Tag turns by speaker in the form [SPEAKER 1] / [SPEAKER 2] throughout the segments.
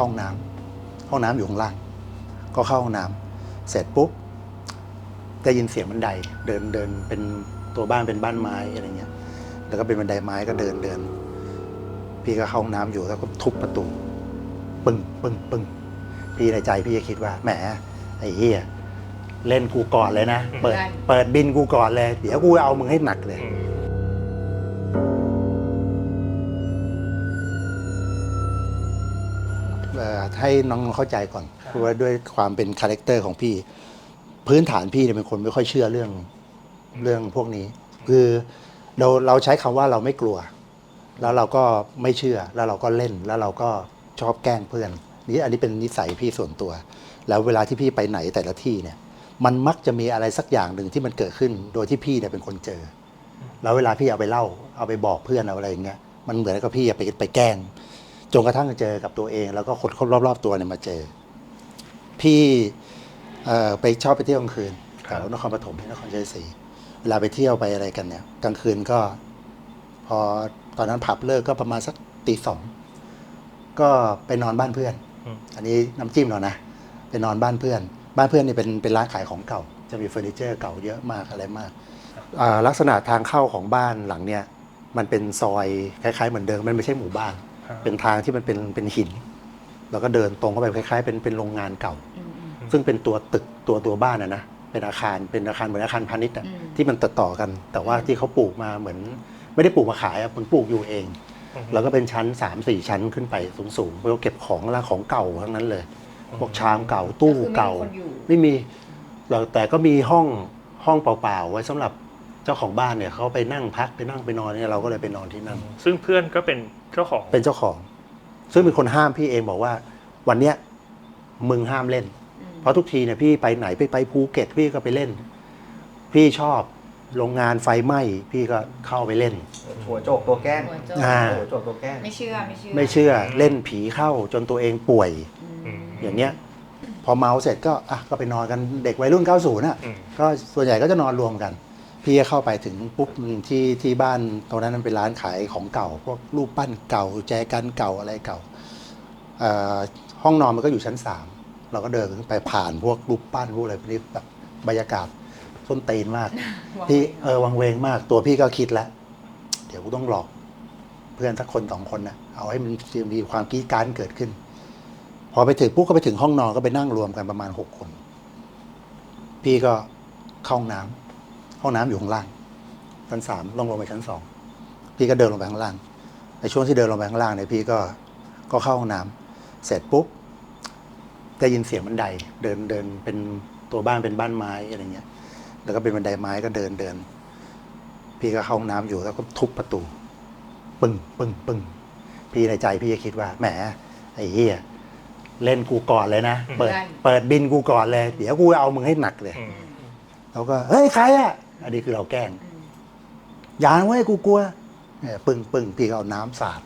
[SPEAKER 1] เข้าห้องน้ำห้องน้ำอยู่ข้างล่าง ก็เข้าห้องน้ำเสร็จปุ๊บได้ยินเสียงบันไดเดินเดินเป็นตัวบ้านเป็นบ้านไม้อะไรเงี้ย แล้วก็เป็นบันไดไม้ก็เดินเดิน พี่ก็เข้าห้องน้ำอยู่แล้วก็ทุบประตูปึ้งปึ้งปึ้งพี่ในใจพี่จะคิดว่าแหมไอ้เหี้ยเล่นกูก่อนเลยนะ เปิด
[SPEAKER 2] ได้
[SPEAKER 1] เปิดบินกูก่อนเลย เดี๋ยวกูเอามึงให้หนักเลย
[SPEAKER 3] อืม
[SPEAKER 1] ให้น้องๆเข้าใจก่อนเพราะว่าด้วยความเป็นคาแรคเตอร์ของพี่ พื้นฐานพี่เนี่ยเป็นคนไม่ค่อยเชื่อเรื่องเรื่องพวกนี้ คือเราเราใช้คำว่าเราไม่กลัว แล้วเราก็ไม่เชื่อแล้วเราก็เล่นแล้วเราก็ชอบแกล้งเพื่อนนี่อันนี้เป็นนิสัยพี่ส่วนตัว แล้วเวลาที่พี่ไปไหนแต่ละที่เนี่ย มันมักจะมีอะไรสักอย่างหนึ่งที่มันเกิดขึ้น โดยที่พี่เนี่ยเป็นคนเจอ แล้วเวลาพี่เอาไปเล่า เอาไปบอกเพื่อนเอาอะไรอย่างเงี้ยมันเหมือนกับพี่ไปไปแกล้ง จนกระทั่งเจอกับตัวเอง แล้วก็คนรอบๆตัวเนี่ยมาเจอ พี่เอ่อไปชอบไปเที่ยวกลางคืนแถวนครปฐมที่นครชัยศรีเวลาไปเที่ยวไปอะไรกันเนี่ยกลางคืนก็ พอตอนนั้นผับเลิกก็ประมาณสักตีสองก็ไปนอนบ้านเพื่อน
[SPEAKER 3] อืม
[SPEAKER 1] อันนี้น้ำจิ้มเรานะไปนอนบ้านเพื่อน บ้านเพื่อนนี่เป็นเป็นร้านขายของเก่า จะมีเฟอร์นิเจอร์เก่าเยอะมากอะไรมากอ่าลักษณะทางเข้าของบ้านหลังเนี่ยมันเป็นซอยคล้ายๆเหมือนเดิมมันไม่ใช่หมู่บ้าน
[SPEAKER 3] ครับ
[SPEAKER 1] เป็นทางที่มันเป็นเป็นหิน แล้วก็เดินตรงเข้าไปคล้ายๆ เป็นเป็นโรงงานเก่า
[SPEAKER 2] อืมอืม
[SPEAKER 1] ซึ่งเป็นตัวตึกตัวตัวบ้านนะนะเป็นอาคารเป็นอาคารเหมือนอาคารพาณิชย์อะ
[SPEAKER 2] อืม
[SPEAKER 1] ที่มันต่อต่อๆกัน แต่ว่าที่เขาปลูกมาเหมือน ไม่ได้ปลูกมาขายอะมันปลูกอยู่เอง แล้วก็เป็นชั้นสามสี่ชั้นขึ้นไปสูงๆเพื่อเก็บของแล้วของเก่าทั้งนั้นเลยพวกชามเก่าตู้เก่า
[SPEAKER 2] คือไม่มีคนอยู่
[SPEAKER 1] ไม่มีเราแต่ก็มีห้องห้องเปล่าๆไว้สำหรับเจ้าของบ้านเนี่ยเขาไปนั่งพักไปนั่งไปนอนเนี่ยเราก็เลยไปนอนที่นั่น
[SPEAKER 3] ซึ่งเพื่อนก็เป็น เจ้าของ
[SPEAKER 1] เป็นเจ้าของ ซึ่งเป็นคนห้ามพี่เองบอกว่า วันเนี้ยมึงห้ามเล่น
[SPEAKER 2] อืม
[SPEAKER 1] เพราะทุกทีเนี่ยพี่ไปไหนไปไปภูเก็ตพี่ก็ไปเล่น พี่ชอบโรงงานไฟไหม้พี่ก็เข้าไปเล่น
[SPEAKER 4] หัวโจกตัวแกล้ง
[SPEAKER 2] หัวโจก
[SPEAKER 1] อ่า
[SPEAKER 4] หัวโจกตัวแกล้ง
[SPEAKER 2] ไม่เชื่อไม่เชื่อ
[SPEAKER 1] ไม่เชื่อเล่นผีเข้าจนตัวเองป่วย
[SPEAKER 2] อืม
[SPEAKER 1] อย่างเงี้ย พอเมาเสร็จก็อะก็ไปนอนกันเด็กวัยรุ่น 90น่ะ
[SPEAKER 3] อืม
[SPEAKER 1] ก็ส่วนใหญ่ก็จะนอนรวมกัน พี่ก็เข้าไปถึงปุ๊บที่ที่บ้านตรงนั้นมันเป็นร้านขายของเก่า พวกรูปปั้นเก่าแจกันเก่าอะไรเก่าเอ่อห้องนอนมันก็อยู่ชั้นสามเราก็เดินขึ้นไปผ่านพวกรูปปั้นพวกอะไรพวกนี้แบบบรรยากาศส้นตีนมาก พี่เออวังเวงมาก ตัวพี่ก็คิดแล้ว เดี๋ยวกูต้องหลอก เพื่อนสักคนสองคนนะเอาให้มันมีความกรี้การเกิดขึ้น พอไปถึงปุ๊บก็ไปถึงห้องนอนก็ไปนั่งรวมกันประมาณหกคน พี่ก็เข้าห้องน้ำ ห้องน้ำอยู่ข้างล่างชั้นสามลงลงไปชั้นสองพี่ก็เดินลงไปข้างล่างในช่วงที่เดินลงไปข้างล่างเนี่ยพี่ก็ก็เข้าห้องน้ำเสร็จปุ๊บได้ยินเสียงบันไดเดินเดินเป็นตัวบ้านเป็นบ้านไม้อะไรเงี้ย แล้วก็เป็นบันไดไม้ก็เดินเดิน พี่ก็เข้าห้องน้ำอยู่แล้วก็ทุบประตู ปึ้งปึ้งปึ้งพี่ในใจพี่จะคิดว่าแหมไอ้เหี้ยเล่นกูก่อนเลยนะ เปิด
[SPEAKER 2] ได้
[SPEAKER 1] เปิดบินกูก่อนเลย เดี๋ยวกูเอามึงให้หนักเลย
[SPEAKER 3] อืม
[SPEAKER 1] แล้วก็ เฮ้ย ใครอะ อันนี้คือเราแกล้ง
[SPEAKER 2] อืม
[SPEAKER 1] อย่านะเว้ยกูกลัวเนี่ยปึ้งปึ้งพี่ก็เอาน้ำสาด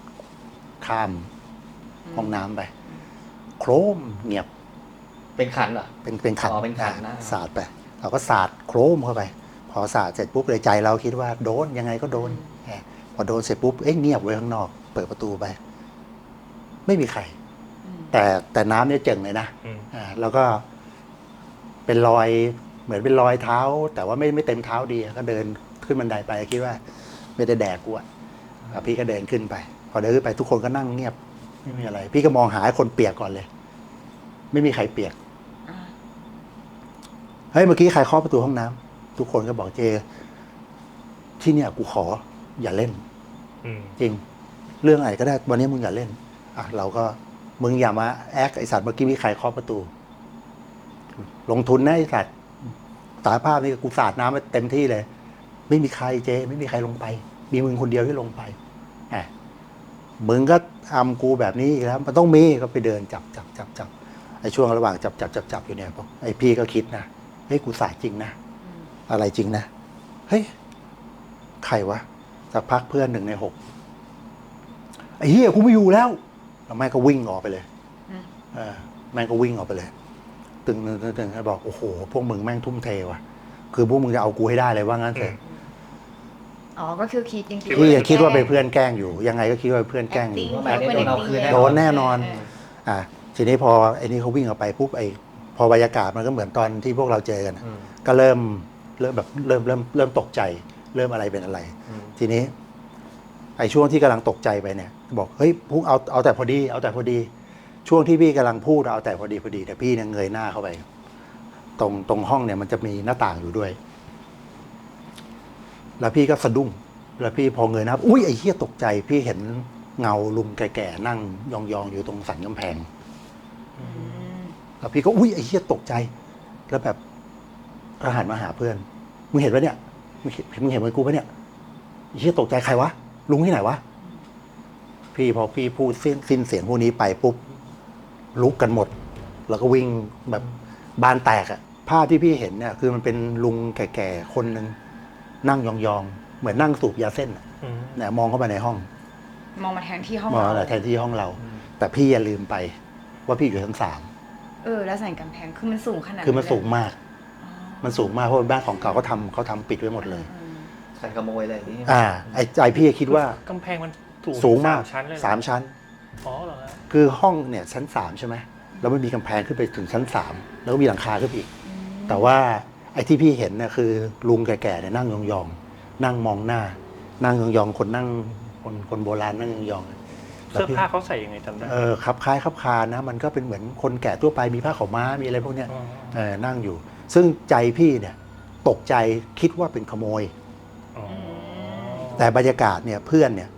[SPEAKER 1] ข้ามห้องน้ำไป โครมเงียบ
[SPEAKER 4] เป็นขันเหรอ
[SPEAKER 1] เป็นเป็นขัน
[SPEAKER 4] อ๋อเป็นขันนะ
[SPEAKER 1] สาดไปเราก็สาดโครมเข้าไป พอสาดเสร็จปุ๊บเลยใจเราคิดว่าโดนยังไงก็โดนแหมพอโดนเสร็จปุ๊บเอ้ยเงียบไว้ข้างนอก เปิดประตูไป ไม่มีใคร
[SPEAKER 2] อืม
[SPEAKER 1] แต่แต่น้ำเนี่ยเจิ่งเลยนะ
[SPEAKER 3] อืม
[SPEAKER 1] อ่าแล้วก็เป็นรอย เหมือนเป็นรอยเท้า แต่ว่าไม่ไม่เต็มเท้าดีก็เดินขึ้นบันไดไปคิดว่า ไม่ได้แดกกูอะอะพี่ก็เดินขึ้นไป พอเดินขึ้นไปทุกคนก็นั่งเงียบ ไม่มีอะไร พี่ก็มองหาคนเปียกก่อนเลย ไม่มีใครเปียก
[SPEAKER 2] อ่า
[SPEAKER 1] เฮ้ยเมื่อกี้ใครเคาะประตูห้องน้ำทุกคนก็บอกเจ ที่เนี่ยกูขอ อย่าเล่น
[SPEAKER 3] อืม
[SPEAKER 1] จริง เรื่องอะไรก็ได้วันนี้มึงอย่าเล่นอะเราก็มึงอย่ามาแอคไอสัตว์เมื่อกี้มีใครเคาะประตู ลงทุนนะไอสัตว์ สารภาพนี่กูสาดน้ำไปเต็มที่เลย ไม่มีใครเจ ไม่มีใครลงไป มีมึงคนเดียวที่ลงไปอะมึงก็ทำกูแบบนี้อีกแล้ว มันต้องมีก็ไปเดินจับจับจับจับไอช่วงระหว่างจับจับจับจับอยู่เนี่ยบอกไอพี่ก็คิดนะเฮ้ยกูสาดจริงนะ
[SPEAKER 2] อืม
[SPEAKER 1] อะไรจริงนะเฮ้ยใครวะสักพักเพื่อนหนึ่งในหกไอ้เฮียกูไม่อยู่แล้วแล้วแม่งก็วิ่งออกไปเลย
[SPEAKER 2] อืม
[SPEAKER 1] เออแม่งก็วิ่งออกไปเลย ตึงตึงตึงตึงแล้วบอกโอ้โหพวกมึงแม่งทุ่มเทว่ะ คือพวกมึงจะเอากูให้ได้เลยว่างั้นเถอะ
[SPEAKER 2] อ๋อ ก็คือคิดจริงๆ
[SPEAKER 1] พี่ยังคิดว่าเป็นเพื่อนแกล้งอยู่ ยังไงก็คิดว่าเป็นเพื่อนแกล้งอยู่
[SPEAKER 2] acting
[SPEAKER 4] ว่าแบบนี้โดนเอาคืนแน่นอน
[SPEAKER 1] โดนแน่นอน
[SPEAKER 2] เอะ
[SPEAKER 1] ทีนี้พอไอ้นี่เขาวิ่งออกไปปุ๊บไอ้พอบรรยากาศมันก็เหมือนตอนที่พวกเราเจอกันอะ
[SPEAKER 4] อืม
[SPEAKER 1] ก็เริ่มเริ่มแบบเริ่มเริ่มเริ่มตกใจ เริ่มอะไรเป็นอะไร
[SPEAKER 4] อืม
[SPEAKER 1] ทีนี้ ไอ้ช่วงที่กำลังตกใจไปเนี่ย บอกเฮ้ยพุกเอาเอาแต่พอดี เอาแต่พอดี ช่วงที่พี่กำลังพูดเอาแต่พอดีพอดีแต่พี่เนี่ยเงยหน้าเข้าไป ตรงตรงห้องเนี่ยมันจะมีหน้าต่างอยู่ด้วย แล้วพี่ก็สะดุ้ง แล้วพี่พอเงยหน้าอุ้ยไอ้เหี้ยตกใจ พี่เห็นเงาลุงแก่ๆนั่งยองๆอยู่ตรงสันกำแพงแล้วพี่ก็อุ้ยไอ้เหี้ยตกใจ แล้วแบบก็หันมาหาเพื่อนมึงเห็นปะเนี่ยมึงเห็นมึงเห็นมือนกูปะเนี่ยไอ้เหี้ยตกใจใครวะลุงที่ไหนวะพี่พอพี่พูดสิ้นสิ้นเสียงพวกนี้ไปปุ๊บ ลุกกันหมด แล้วก็วิ่งแบบบานแตกอะภาพที่พี่เห็นเนี่ยคือมันเป็นลุงแก่ๆคนหนึ่งนั่งยองๆ เหมือนนั่งสูบยาเส้นอะ
[SPEAKER 3] อืม
[SPEAKER 1] เนี่ยมองเข้าไปในห้อง
[SPEAKER 2] มองมาแทนที่ห้อง
[SPEAKER 1] มอง
[SPEAKER 2] เรา
[SPEAKER 1] อะไรแทนที่ห้องเรา แต่พี่อย่าลืมไปว่าพี่อยู่ชั้นสาม
[SPEAKER 2] เออ แล้วสันกำแพงคือมันสูงขนาด
[SPEAKER 1] คือมัน
[SPEAKER 2] เลย
[SPEAKER 1] สูงมาก
[SPEAKER 2] อ๋อ
[SPEAKER 1] มันสูงมากเพราะเป็นบ้านของเก่าเขาทำเขาทำปิดไว้หมดเลย
[SPEAKER 2] อืม
[SPEAKER 4] ขันขโมยอะไรอย่างนี้
[SPEAKER 1] อ่าไอ้ใจพี่คิดว่า
[SPEAKER 3] กำแพงมันสูง
[SPEAKER 1] สูงมาก
[SPEAKER 3] สชั้นเลยเหรอ
[SPEAKER 1] สามชั้น
[SPEAKER 3] อ๋อเหรอฮะ
[SPEAKER 1] คือห้องเนี่ยชั้นสามใช่ไหมแล้วมันมีกำแพงขึ้นไปถึงชั้นสามแล้วก็มีหลังคาขึ้นไปอีก
[SPEAKER 2] อืม
[SPEAKER 1] แต่ว่าไอ้ที่พี่เห็นเนี่ยคือลุงแก่ๆเนี่ยนั่งยองๆนั่งมองหน้า นั่งยองๆคนนั่งคนคนโบราณนั่งยองๆแล้ว
[SPEAKER 3] เสื้อ
[SPEAKER 1] พี่
[SPEAKER 3] ผ้าเขาใส่ยังไงจำได้
[SPEAKER 1] เออขับคล้ายขับคานะ มันก็เป็นเหมือนคนแก่ทั่วไปมีผ้าขาวม้ามีอะไรพวกเนี้ย
[SPEAKER 3] อ๋อ
[SPEAKER 1] เออนั่งอยู่ ซึ่งใจพี่เนี่ยตกใจคิดว่าเป็นขโมย
[SPEAKER 3] อ๋อ
[SPEAKER 1] แต่บรรยากาศเนี่ยเพื่อนเนี่ย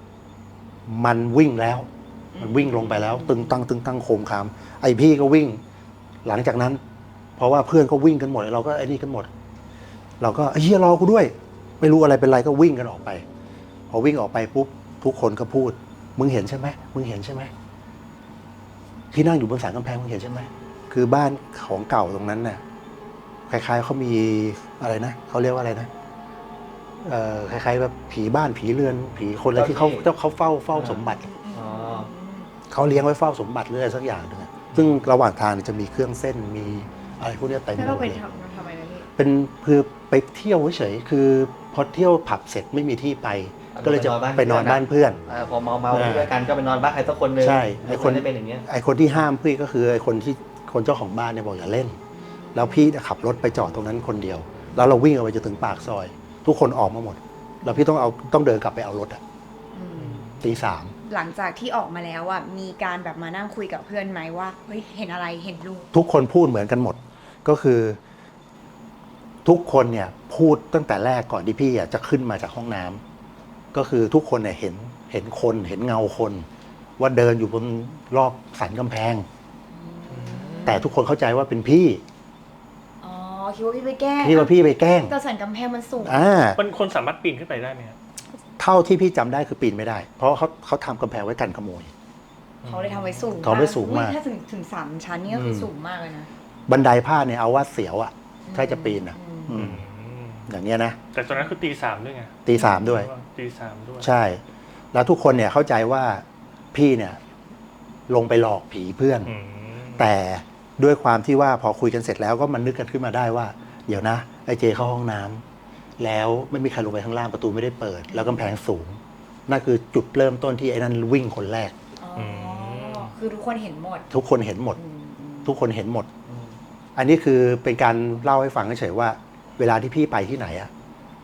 [SPEAKER 1] มันวิ่งแล้ว มันวิ่งลงไปแล้ว ตึงตังตึงตังโคมคาม ไอพี่ก็วิ่ง หลังจากนั้น เพราะว่าเพื่อนก็วิ่งกันหมดเราก็ไอ้นี่กันหมด เราก็ไอ้เฮียรอกูด้วย ไม่รู้อะไรเป็นไรก็วิ่งกันออกไป พอวิ่งออกไปปุ๊บทุกคนก็พูด มึงเห็นใช่ไหมมึงเห็นใช่ไหมที่นั่งอยู่บนสารกำแพงมึงเห็นใช่ไหมคือบ้านของเก่าตรงนั้นเนี่ยคล้ายๆเขามีอะไรนะเขาเรียกว่าอะไรนะเอ่อคล้ายๆแบบผีบ้านผีเรือน ผีคนอะไรที่เขาเจ้าเขาเฝ้าเฝ้าสมบัติ
[SPEAKER 4] อ๋อ
[SPEAKER 1] เขาเลี้ยงไว้เฝ้าสมบัติหรืออะไรสักอย่างหนึงอะซึ่งระหว่างทางเนี่ยจะมีเครื่องเส้นมีอะไรพวกเนี้ยเต็มไป
[SPEAKER 2] แล้ว
[SPEAKER 1] หม
[SPEAKER 2] เรา
[SPEAKER 1] ด
[SPEAKER 2] ไป
[SPEAKER 1] เลย
[SPEAKER 2] ทำทำอะไรนะพี่
[SPEAKER 1] เป็นคือไปเที่ยวเฉยๆคือพอเที่ยวผับเสร็จไม่มีที่ไป ก็เลยจะไปนอนบ้านเพื่อน
[SPEAKER 4] เออพอเมาเมา
[SPEAKER 1] เออ
[SPEAKER 4] ด้วยกันก็ไปนอนบ้านใครสักคนหนึง
[SPEAKER 1] ใช่ไอ้
[SPEAKER 4] ไอ้
[SPEAKER 1] ค
[SPEAKER 4] คนนได้เป็นอย่างเงี้ย
[SPEAKER 1] ไอคนที่ห้ามพี่ก็คือไอคนที่คนเจ้าของบ้านเนี่ยบอกอย่าเล่น แล้วพี่เนี่ยขับรถไปจอดตรงนั้นคนเดียว แล้วเราวิ่งออกไปจนถึงปากซอย ทุกคนออกมาหมด แล้วพี่ต้องเอาต้องเดินกลับไปเอารถอะ
[SPEAKER 2] อืม
[SPEAKER 1] ตีสาม
[SPEAKER 2] หลังจากที่ออกมาแล้วอะมีการแบบมานั่งคุยกับเพื่อนไหมว่าเฮ้ยเห็นอะไรเห็นลุง
[SPEAKER 1] ทุกคนพูดเหมือนกันหมด ก็คือ ทุกคนเนี่ยพูดตั้งแต่แรกก่อนที่พี่อะจะขึ้นมาจากห้องน้ำก็คือทุกคนเนี่ยเห็นเห็นคนเห็นเงาคน ว่าเดินอยู่บนรอบสันกำแพง แต่ทุกคนเข้าใจว่าเป็นพี่
[SPEAKER 2] อ๋อคิดว่าพี่ไปแกล้ง
[SPEAKER 1] ที่ว่าพี่ไปแกล้ง
[SPEAKER 2] แต่สันกำแพงมันสูง
[SPEAKER 1] อ่า
[SPEAKER 3] มันคนสามารถปีนขึ้นไปได้ไหมครับ
[SPEAKER 1] เท่าที่พี่จำได้คือปีนไม่ได้ เพราะเขาเขาทำกำแพงไว้กันขโมย
[SPEAKER 2] เขาเลยทำไว้สูง
[SPEAKER 1] เขาไว้สูงมาก
[SPEAKER 2] อุ๊ยถ้าถึงถึงสามชั้นนี่ก็คืออ
[SPEAKER 1] ม
[SPEAKER 2] สูงมากเลยนะ
[SPEAKER 1] บันไดผ้าเนี่ยเอาว่าเสียวอะถ้าจะปีนอะ
[SPEAKER 2] อืม
[SPEAKER 1] อืม
[SPEAKER 3] อืม
[SPEAKER 1] อย่างเงี้ยนะ
[SPEAKER 3] แต่ตอนนั้นคือตีสามด้วยไง
[SPEAKER 1] ตีสามด้วย
[SPEAKER 3] ตีสามด้วย
[SPEAKER 1] ใช่ แล้วทุกคนเนี่ยเข้าใจว่าพี่เนี่ยลงไปหลอกผีเพื่อน
[SPEAKER 3] อืม
[SPEAKER 1] แต่ด้วยความที่ว่าพอคุยกันเสร็จแล้วก็มันนึกกันขึ้นมาได้ว่า เดี๋ยวนะ ไอ้เจเข้าห้องน้ำ แล้วไม่มีใครลงไปข้างล่างประตูไม่ได้เปิด แล้วกำแพงสูง นั่นคือจุดเริ่มต้นที่ไอ้นั่นวิ่งคนแรก
[SPEAKER 2] อ๋ออคือทุกคนเห็นหมด
[SPEAKER 1] ทุกคนเห็นหมด
[SPEAKER 2] อืมอืม
[SPEAKER 1] ทุกคนเห็นหมด อันนี้คือเป็นการเล่าให้ฟังเฉยๆว่า เวลาที่พี่ไปที่ไหนอะ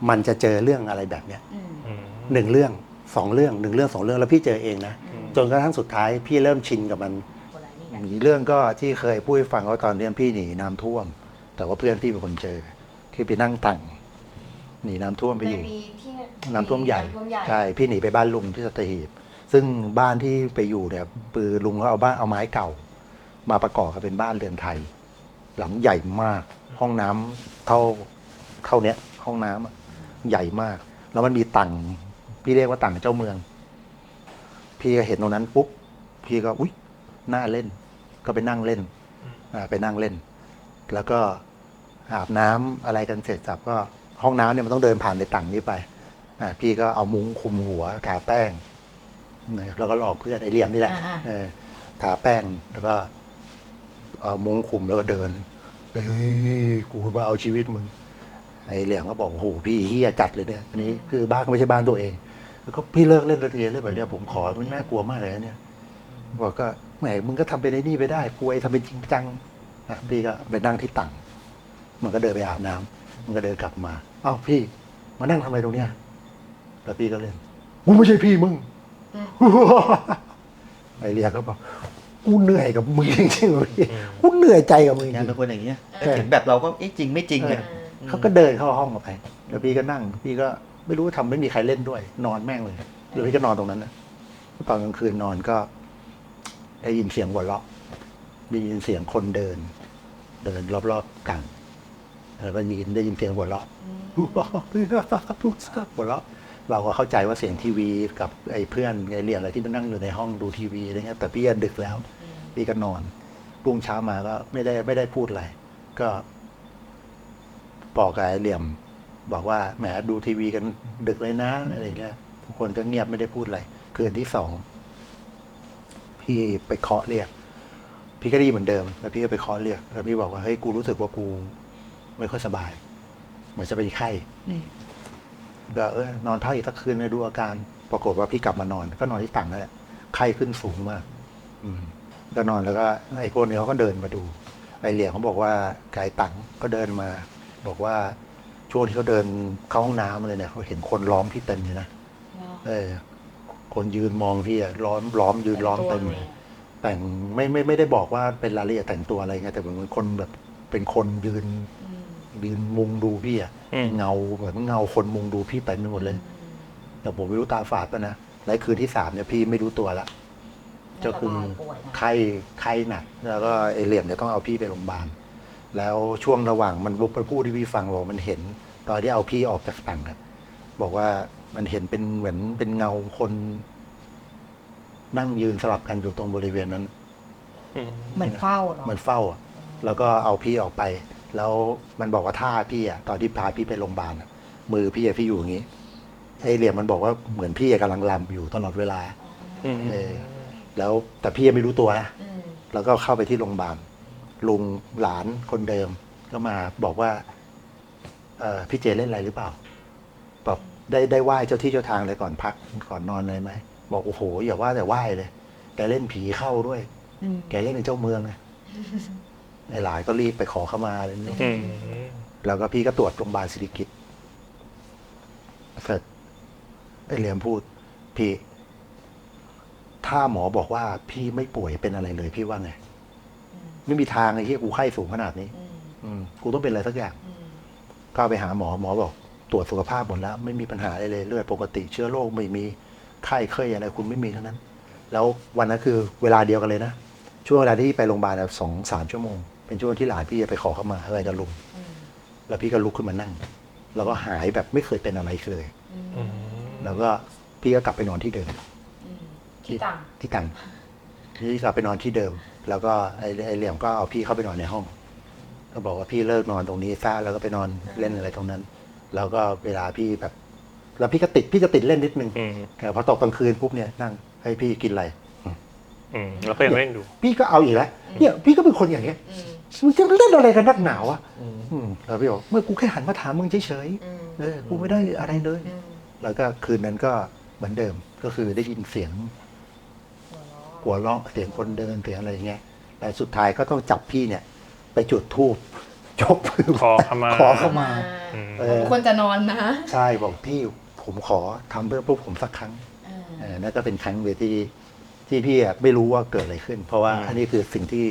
[SPEAKER 1] มันจะเจอเรื่องอะไรแบบเนี้ย
[SPEAKER 2] อืม
[SPEAKER 3] อืม
[SPEAKER 1] หนึ่งเรื่องสองเรื่องหนึ่งเรื่องสองเรื่องแล้วพี่เจอเองนะ
[SPEAKER 2] อืม
[SPEAKER 1] จนกระทั่งสุดท้ายพี่เริ่มชินกับมัน
[SPEAKER 2] คนละนี่กัน
[SPEAKER 1] มีเรื่องก็ที่เคยพูดให้ฟังว่าตอนเรียนพี่หนีน้ำท่วม แต่ว่าเพื่อนพี่เป็นคนเจอที่ไปนั่งตัง หนีน้ำท่วมไปอยู่
[SPEAKER 2] ในปีที่
[SPEAKER 1] น้ำท่วมใหญ่
[SPEAKER 2] น้ำท่วมใหญ่
[SPEAKER 1] ใช่ พี่หนีไปบ้านลุงที่สัตหีบ ซึ่งบ้านที่ไปอยู่เนี่ยปือลุงก็เอาบ้านเอาไม้เก่า มาประกอบกับเป็นบ้านเรือนไทย หลังใหญ่มาก ห้องน้ำเท่าเท่าเนี้ย ห้องน้ำอะใหญ่มาก แล้วมันมีตังพี่เรียกว่าตังเจ้าเมือง พี่ก็เห็นตรงนั้นปุ๊บ พี่ก็อุ้ยน่าเล่น ก็ไปนั่งเล่นอ่าไปนั่งเล่น แล้วก็อาบน้ำอะไรกันเสร็จสับก็ ห้องน้ำเนี่ยมันต้องเดินผ่านในตังนี้ไปอ่าพี่ก็เอามุ้งคลุมหัวทาแป้งนะครับแล้วก็หลอกเพื่อนไอเหลี่ยมนี่แหละ
[SPEAKER 2] อ่าๆ
[SPEAKER 1] เออทาแป้งแล้วก็เอามุ้งคลุมแล้วก็เดินเฮ้ยกูมาเอาชีวิตมึงไอเหลี่ยมก็บอกโอ้โหพี่เฮียจัดเลยเนี่ยอันนี้คือบ้านก็ไม่ใช่บ้านตัวเองแล้วก็พี่เลิกเล่นดนตรีเล่นแบบเนี้ยผมขอมันน่ากลัวมากเลยนะเนี่ยบอกก็แหมมึงก็ทำเป็นไอ้นี่ไปได้กูไอ้ทำเป็นจริงจังอะพี่ก็ไปนั่งที่ตังมันก็เดินไปอาบน้ำ มันก็เดินกลับมา เอ้าพี่ มานั่งทำไมตรงเนี้ยแล้วพี่ก็เล่นกูไม่ใช่พี่มึง ไอเรียก็บอกกูเหนื่อยกับมึงจริงๆเลยพี่กูเหนื่อยใจกับมึงจ
[SPEAKER 4] งาน
[SPEAKER 1] ริ
[SPEAKER 4] เป็น
[SPEAKER 1] ง
[SPEAKER 4] คนอย่างเงี้ย
[SPEAKER 1] ใช่
[SPEAKER 4] เห็นแบบเราก็เอ๊ะจริงไม่จริงเนี่ย
[SPEAKER 1] ๆเขาก็เดินเข้าห้องออกไป แล้วพี่ก็นั่ง พี่ก็ไม่รู้ว่าทำไม่มีใครเล่นด้วย นอนแม่งเลยแล้วพี่ก็นอนตรงนั้นนะตอนกลางคืนนอนก็ได้ยินเสียงหัวเราะได้ยินเสียงคนเดิน เดินรอบๆกังแล้วก็ ยินได้ยินเสียงหัวเราะหัวเราะเราก็เข้าใจว่าเสียงทีวีกับไอ้เพื่อนไอ้เรียนอะไรที่นั่งอยู่ในห้องดูทีวีอะไรเงี้ยแต่พี่ก็ดึกแล้วพี่ก็นอนรุ่งเช้ามาก็ไม่ได้ไม่ได้พูดอะไรก็บอกกับไอ้เหลี่ยม บอกว่าแหมดูทีวีกันดึกเลยนะอะไรเงี้ยทุกคนก็เงียบไม่ได้พูดอะไรคืนที่สองพี่ไปเคาะเรียกพี่ก็ไดีเหมือนเดิม แล้วพี่ก็ไปเคาะเรียกแล้วพี่บอกว่าเฮ้ยกูรู้สึกว่ากู ไม่ค่อยสบาย เหมือนจะเป็นไข้ก็เออนอนพักอีกสักคืนเลยดูอาการปรากฏว่าพี่กลับมานอน ก็นอนที่ต่างนั่นแหละไข้ขึ้นสูงมากอืมก็นอนแล้วก็ไอ้พวกนี้เขาก็เดินมาดู ไอ้เหลี่ยมเขาบอกว่าไก่ตังก็เดินมา บอกว่าช่วงที่เขาเดินเข้าห้องน้ำเลยเนี่ยเขาเห็นคนล้อมพี่เต็มเลยนะเออ คนยืนมองพี่อะล้อมล้อมยืนล้อมเต็มเลยแต่งไม่ไม่ไม่ได้บอกว่าเป็นรายละเอียดแต่งตัวอะไรเงี้ยแต่เหมือนคนแบบเป็นคนยืน ยืนมุงดูพี่อะ
[SPEAKER 3] อืม
[SPEAKER 1] เงาเหมือนเงาคนมุงดูพี่เต็มไปหมดเลย แต่ผมไม่รู้ตาฝาดปะนะและคืนที่สามเนี่ยพี่ไม่รู้ตัวละก็คือไข้ไข้หนักแล้วก็ไอเหลี่ยมเนี่ยต้องเอาพี่ไปโรงพยาบาลแล้วช่วงระหว่างมันบุกไปพูดที่พี่ฟังบอกมันเห็น ตอนที่เอาพี่ออกจากตังครับบอกว่ามันเห็นเป็นเหมือนเป็นเงาคน นั่งยืนสลับกันอยู่ตรงบริเวณนั้น
[SPEAKER 3] อืม
[SPEAKER 2] เหมือนเฝ้าเนาะ
[SPEAKER 1] มันเฝ้าอะแล้วก็เอาพี่ออกไป แล้วมันบอกว่าท่าพี่อะตอนที่พาพี่ไปโรงพยาบาลอะมือพี่อะพี่อยู่อย่างนี้ไอเหลี่ยมมันบอกว่าเหมือนพี่อะกำลังลำอยู่ตลอดเวลา
[SPEAKER 3] อืม
[SPEAKER 1] เออแล้วแต่พี่ยังไม่รู้ตัวนะ
[SPEAKER 2] อืม
[SPEAKER 1] แล้วก็เข้าไปที่โรงพยาบาลลุงหลานคนเดิม ก็มาบอกว่าเออพี่เจเล่นอะไรหรือเปล่าบอกได้ได้ไหว้เจ้าที่เจ้าทางเลยก่อนพักก่อนนอนเลยไหมบอกโอ้โหอย่าว่าแต่ไหว้เลยแกเล่นผีเข้าด้วย
[SPEAKER 2] อืม
[SPEAKER 1] แกเล่นเป็นเจ้าเมืองนะ ไอ้หลายก็รีบไปขอเข้ามาเลยนี่
[SPEAKER 3] อืม
[SPEAKER 1] แล้วก็พี่ก็ตรวจโรงพยาบาลสิริกิตเสร็จไอ้เหลียมพูด พี่ ถ้าหมอบอกว่าพี่ไม่ป่วยเป็นอะไรเลย พี่ว่าไง ไม่มีทางไอ้ที่กูไข้สูงขนาดนี้
[SPEAKER 2] อืม
[SPEAKER 1] อืมกูต้องเป็นอะไรสักอย่าง
[SPEAKER 2] อืม
[SPEAKER 1] ก็ไปหาหมอหมอบอก ตรวจสุขภาพหมดแล้ว ไม่มีปัญหาอะไรเลยเลือดปกติเชื้อโรคไม่มีไข้เคยอะไร คุณไม่มีทั้งนั้น แล้ววันนั้นคือเวลาเดียวกันเลยนะช่วงเวลาที่ไปโรงพยาบาลอะสองสามชั่วโมง เป็นช่วงที่หลานพี่จะไปขอเข้ามาอะไรกับลุง
[SPEAKER 2] อืม
[SPEAKER 1] แล้วพี่ก็ลุกขึ้นมานั่ง แล้วก็หายแบบไม่เคยเป็นอะไรเลย
[SPEAKER 2] อืม
[SPEAKER 3] อืม
[SPEAKER 1] แล้วก็พี่ก็กลับไปนอนที่เดิม
[SPEAKER 2] อืมที่ตัง
[SPEAKER 1] ที่ตังพี่กลับไปนอนที่เดิม แล้วก็ไอ้ไอ้เหลี่ยมก็เอาพี่เข้าไปนอนในห้อง ก็บอกว่าพี่เลิกนอนตรงนี้ซะแล้วก็ไปนอนเล่นอะไรตรงนั้น แล้วก็เวลาพี่แบบ แล้วพี่ก็ติดพี่จะติดเล่นนิดนึง
[SPEAKER 3] อืม
[SPEAKER 1] แต่พอตกกลางคืนปุ๊บเนี่ยนั่งให้พี่กินอะไร
[SPEAKER 3] อืมแล้วก็ยังเล่นดู
[SPEAKER 1] พี่ก็เอาอีกแล้วเนี่ยพี่ก็เป็นคนอย่างเงี้ย
[SPEAKER 2] อืม
[SPEAKER 1] มึงจะเล่นอะไรกันนักหนาวะ
[SPEAKER 4] อืม
[SPEAKER 1] อืมแล้วพี่บอกเมื่อกูแค่หันมาถามมึงเฉย
[SPEAKER 2] อืม
[SPEAKER 1] ๆเออกูไม่ได้อะไรเลย
[SPEAKER 2] อืม
[SPEAKER 1] แล้วก็คืนนั้นก็เหมือนเดิมก็คือได้ยินเสียง
[SPEAKER 2] หัวเราะ
[SPEAKER 1] หัวเราะเสียงคนเดินเสียงอะไรอย่างเงี้ยแต่สุดท้ายก็ต้องจับพี่เนี่ย ไปจุดธูปยกมือ
[SPEAKER 3] ขอเข้ามา
[SPEAKER 1] ขอเข้ามา
[SPEAKER 3] อืม
[SPEAKER 1] เออ
[SPEAKER 2] ควรจะนอนนะ
[SPEAKER 1] ใช่บอกพี่ผมขอทำเพื่อพวกผมสักครั้ง
[SPEAKER 2] อ่า
[SPEAKER 1] เออนั่นก็เป็นครั้งเดียวที่ ที่พี่อะไม่รู้ว่าเกิดอะไรขึ้น เพราะว่าอันนี้คือสิ่งที่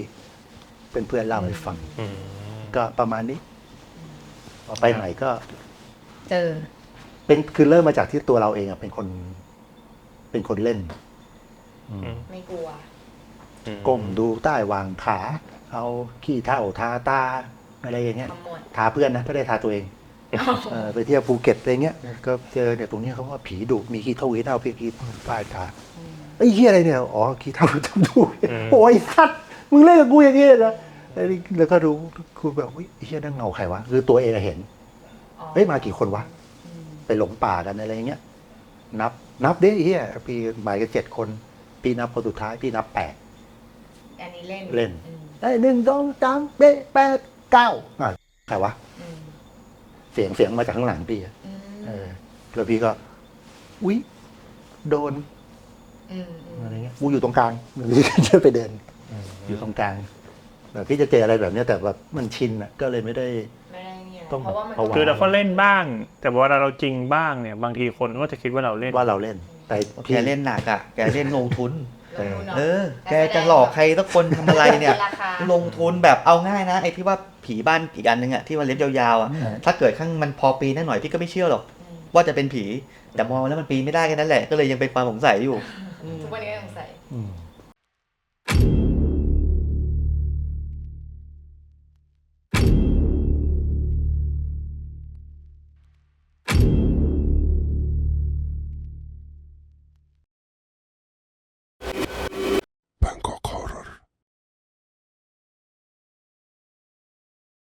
[SPEAKER 1] เป็นเพื่อนๆเล่าให้ฟัง
[SPEAKER 3] อืม
[SPEAKER 1] ก็ประมาณนี้พอไปไหนก็
[SPEAKER 2] เจอ
[SPEAKER 1] เป็นคือเริ่มมาจากที่ตัวเราเองอะเป็นคน เป็นคนเล่นอืม
[SPEAKER 2] ไม่กลัว
[SPEAKER 3] อืม
[SPEAKER 1] ก้มดูใต้วางขา เอาขี้เท่าทาตาอะไรอย่างเงี้ย
[SPEAKER 2] ขมวด
[SPEAKER 1] ทาเพื่อนนะไม่ได้ทาตัวเองเออไปเที่ยวภูเก็ตอะไรเงี้ย ก็เจอเนี่ยตรงเนี้ยเขาว่าผีดุมีขี้เท่าขี้เท่าพี่ขี้ป้ายทาไอ้เหี้ยอะไรเนี่ย อ๋อขี้เท่าทำดูโอ้ยสัตว์มึงเล่นกับกูอย่างนี้เลยนะแล้วนี่แล้วก็รู้คือแบบอุ๊ยไอ้เหี้ยนั่งเงาใครวะ คือตัวเองอะเห็น
[SPEAKER 2] อ๋อ
[SPEAKER 1] เฮ้ยมากี่คนวะ
[SPEAKER 2] อืม
[SPEAKER 1] ไปหลงป่ากันอะไรเงี้ย นับ นับดิไอ้เหี้ยปีหมายกันเจ็ดคน ปีนับคนสุดท้ายพี่นับแปด
[SPEAKER 2] อันนี้เล่น
[SPEAKER 1] เล่น
[SPEAKER 2] อืม
[SPEAKER 1] ไอ้หนึ่งสองสามเป๊ะแปดเก้าอะใครวะ
[SPEAKER 2] อืม
[SPEAKER 1] เสียงเสียงมาจากข้างหลังพี่อะ
[SPEAKER 2] อืม
[SPEAKER 1] เออแล้วพี่ก็ อุ๊ย โดน
[SPEAKER 2] อืมอืม
[SPEAKER 4] อะไรเงี้ยกูอยู่ตรงกลาง
[SPEAKER 1] พี่ก็จะไปเดิน อยู่ตรงกลางแบบพี่จะเจออะไรแบบเนี้ยแต่แบบมันชินอะก็เลยไม่ได้
[SPEAKER 2] ไม่ได้นี่อะไร
[SPEAKER 1] ต้อง
[SPEAKER 2] เพราะว่ามัน
[SPEAKER 1] ระวัง
[SPEAKER 3] คือเราก็เล่นบ้าง แต่เวลาเราจริงบ้างเนี่ย บางทีคนก็จะคิดว่าเราเล่น
[SPEAKER 1] ว่าเราเล่น แต่
[SPEAKER 4] แก
[SPEAKER 1] พี่
[SPEAKER 4] เล่นหนักอะ แกเล่นลงทุน
[SPEAKER 2] เรารู้เนาะ
[SPEAKER 4] เออ แกจะหลอกใครสักคนทำอะไรเนี่ย
[SPEAKER 2] ราคา
[SPEAKER 4] ลงทุนแบบเอาง่ายนะไอ้ที่ว่าผีบ้านอีกอันนึงอะที่มันเล็บยาวๆอะ ถ้าเกิดข้างมันพอปีนได้หน่อยพี่ก็ไม่เชื่อหรอก
[SPEAKER 2] อืม
[SPEAKER 4] ว่าจะเป็นผี แต่มองแล้วมันปีนไม่ได้แค่นั้นแหละ ก็เลยยังเป็นความสงสัยอยู่
[SPEAKER 2] ทุกวันนี้ก็ยังใส่
[SPEAKER 1] อืม